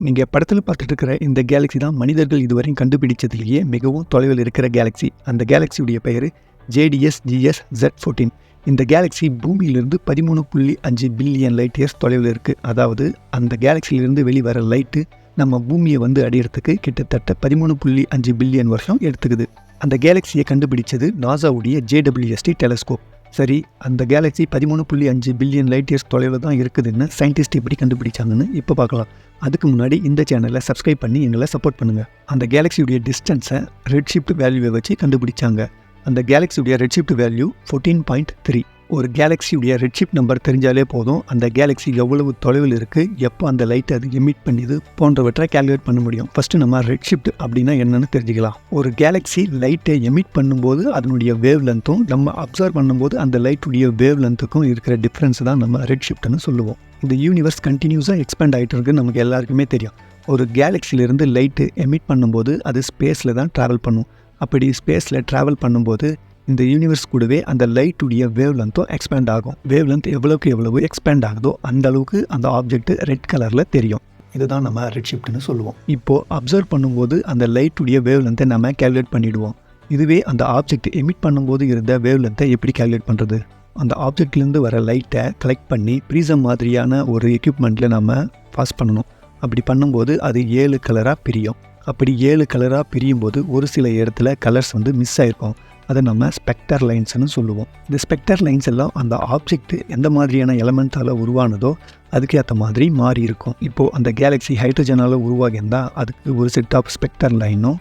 நீங்கள் படத்தில் பார்த்துட்டு இருக்கிற இந்த கேலக்ஸி தான் மனிதர்கள் இதுவரையும் கண்டுபிடிச்சதுலேயே மிகவும் தொலைவில் இருக்கிற கேலக்ஸி அந்த கேலக்ஸியுடைய பெயர் ஜேடிஎஸ் ஜிஎஸ் ஜெட் ஃபோர்டீன் இந்த கேலக்ஸி பூமியிலிருந்து பதிமூணு புள்ளி அஞ்சு பில்லியன் லைட் இயர்ஸ் தொலைவில் இருக்குது அதாவது அந்த கேலக்ஸியிலிருந்து வெளிவர லைட்டு நம்ம பூமியை வந்து அடையிறதுக்கு கிட்டத்தட்ட பதிமூணு புள்ளி அஞ்சு பில்லியன் வருஷம் எடுத்துக்குது. அந்த கேலக்ஸியை கண்டுபிடிச்சது நாசாவுடைய ஜேடபிள்யூஎஸ்டி டெலஸ்கோப் சரி அந்த கேலக்ஸி பதிமூணு புள்ளி அஞ்சு பில்லியன் லைட் இயர்ஸ் தொலைவில் தான் இருக்குதுன்னு சயின்டிஸ்ட் எப்படி கண்டுபிடிச்சாங்கன்னு இப்போ பார்க்கலாம். அதுக்கு முன்னாடி இந்த சேனலை சப்ஸ்கிரைப் பண்ணி எங்களை சப்போர்ட் பண்ணுங்கள் அந்த கேலக்ஸியுடைய டிஸ்டன்ஸை ரெட் ஷிஃப்ட் வேல்யூவை வச்சு கண்டுபிடிச்சாங்க. அந்த கேலக்ஸியுடைய red shift value fourteen point three ஒரு கேலக்ஸியுடைய ரெட் ஷிஃப்ட் நம்பர் தெரிஞ்சாலே போதும். அந்த கேலக்ஸி எவ்வளவு தொலைவில் இருக்குது எப்போ அந்த லைட் அது எமிட் பண்ணிது போன்றவற்றை கால்குலேட் பண்ண முடியும். ஃபஸ்ட்டு நம்ம ரெட் ஷிஃப்ட் அப்படின்னா என்னென்னு தெரிஞ்சுக்கலாம். ஒரு கேலக்ஸி லைட்டை எமிட் பண்ணும்போது அதனுடைய வேவ் லென்த்தும் நம்ம அப்சர்வ் பண்ணும்போது அந்த லைட்டுடைய வேவ் லென்த்துக்கும் இருக்கிற டிஃப்ரென்ஸ் தான் நம்ம ரெட் ஷிஃப்ட்னு சொல்லுவோம். இந்த யூனிவர்ஸ் கண்டினியூஸாக எக்ஸ்பேண்ட் ஆகிட்டு இருக்குன்னு நமக்கு எல்லாருக்குமே தெரியும். ஒரு கேலக்ஸிலிருந்து லைட்டு எமிட் பண்ணும்போது அது ஸ்பேஸில் தான் ட்ராவல் பண்ணும். அப்படி ஸ்பேஸில் ட்ராவல் பண்ணும்போது இந்த யூனிவர்ஸ் கூடவே அந்த லைட்டுடைய வேவ் லென்த்தும் எக்ஸ்பேண்ட் ஆகும். வேவ் லென்த் எவ்வளோக்கு எவ்வளவு எக்ஸ்பேண்ட் ஆகுதோ அந்த அளவுக்கு அந்த ஆப்ஜெக்ட் ரெட் கலரில் தெரியும். இதுதான் நம்ம ரெட் ஷிஃப்ட்னு சொல்லுவோம். இப்போது அப்சர்வ் பண்ணும்போது அந்த லைட்டுடைய வேவ் லென்த்தை நம்ம கேல்குலேட் பண்ணிவிடுவோம் இதுவே அந்த ஆப்ஜெக்ட் எமிட் பண்ணும்போது இருந்த வேவ் லென்த்தை எப்படி கேல்குலேட் பண்ணுறது அந்த ஆப்ஜெக்ட்லேருந்து வர லைட்டை கலெக்ட் பண்ணி ப்ரீசம் மாதிரியான ஒரு எக்யூப்மெண்ட்டில் நம்ம பாஸ் பண்ணணும். அப்படி பண்ணும்போது அது ஏழு கலராக பிரியும். அப்படி ஏழு கலராக பிரியும் போது ஒரு சில இடத்துல கலர்ஸ் வந்து மிஸ் ஆகிருக்கும் அதை நம்ம ஸ்பெக்டர் லைன்ஸ்னு சொல்லுவோம். இந்த ஸ்பெக்டர் லைன்ஸ் எல்லாம் அந்த ஆப்ஜெக்ட் எந்த மாதிரியான எலமெண்ட்டால் உருவானதோ அதுக்கு ஏற்ற மாதிரி மாறி இருக்கும். இப்போது அந்த கேலக்ஸி ஹைட்ரஜனால் உருவாகியிருந்தால் அதுக்கு ஒரு செட் ஆஃப் ஸ்பெக்டர் லைனும்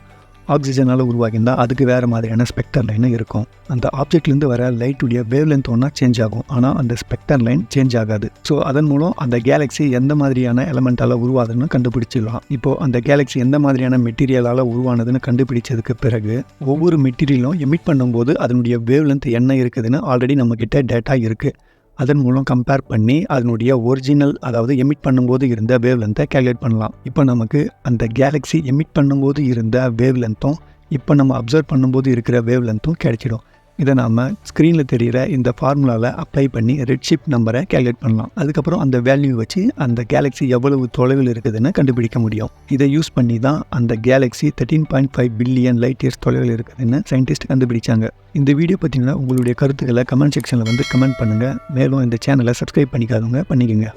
ஆக்சிஜனால் உருவாகியிருந்தால் அதுக்கு வேறு மாதிரியான ஸ்பெக்டர் லைனும் இருக்கும். அந்த ஆப்ஜெக்ட்லேருந்து வர லைட்டுடைய வேவ் லென்த் ஒன்றா சேஞ்ச் ஆகும். ஆனால் அந்த ஸ்பெக்டர் லைன் சேஞ்ச் ஆகாது. ஸோ அதன் மூலம் அந்த கேலக்ஸி எந்த மாதிரியான எலமெண்ட்டால் உருவாதுன்னு கண்டுபிடிச்சிடலாம். இப்போது அந்த கேலக்ஸி எந்த மாதிரியான மெட்டீரியலால் உருவானதுன்னு கண்டுபிடிச்சதுக்கு பிறகு ஒவ்வொரு மெட்டீரியலும் எமிட் பண்ணும்போது அதனுடைய வேவ் லென்த் என்ன இருக்குதுன்னு ஆல்ரெடி நம்மக்கிட்ட டேட்டா இருக்குது அதன் மூலம் கம்பேர் பண்ணி அதனுடைய ஒரிஜினல் அதாவது எமிட் பண்ணும்போது இருந்த வேவ் லென்த்தை கேல்குலேட் பண்ணலாம். இப்போ நமக்கு அந்த கேலக்ஸி எமிட் பண்ணும்போது இருந்த வேவ் லென்த்தும் இப்போ நம்ம அப்சர்வ் பண்ணும்போது இருக்கிற வேவ் லென்த்தும் கிடைச்சிடும். இதை நாம் ஸ்க்ரீனில் தெரிகிற இந்த ஃபார்முலாவில் அப்ளை பண்ணி ரெட் ஷிப் நம்பரை கேல்குலேட் பண்ணலாம். அதுக்கப்புறம் அந்த வேல்யூ வச்சு அந்த கேலக்ஸி எவ்வளவு தொலைவில் இருக்குதுன்னு கண்டுபிடிக்க முடியும். இதை யூஸ் பண்ணி தான் அந்த galaxy thirteen point five billion light years தொலைவில் இருக்குதுன்னு சயின்டிஸ்ட் கண்டுபிடிச்சாங்க. இந்த வீடியோ பார்த்தீங்கன்னா உங்களுடைய கருத்துக்களை கமெண்ட் செக்ஷனில் வந்து கமெண்ட் பண்ணுங்கள் மேலும் இந்த சேனலை சப்ஸ்கிரைப் பண்ணிக்காதவங்க பண்ணிக்கோங்க.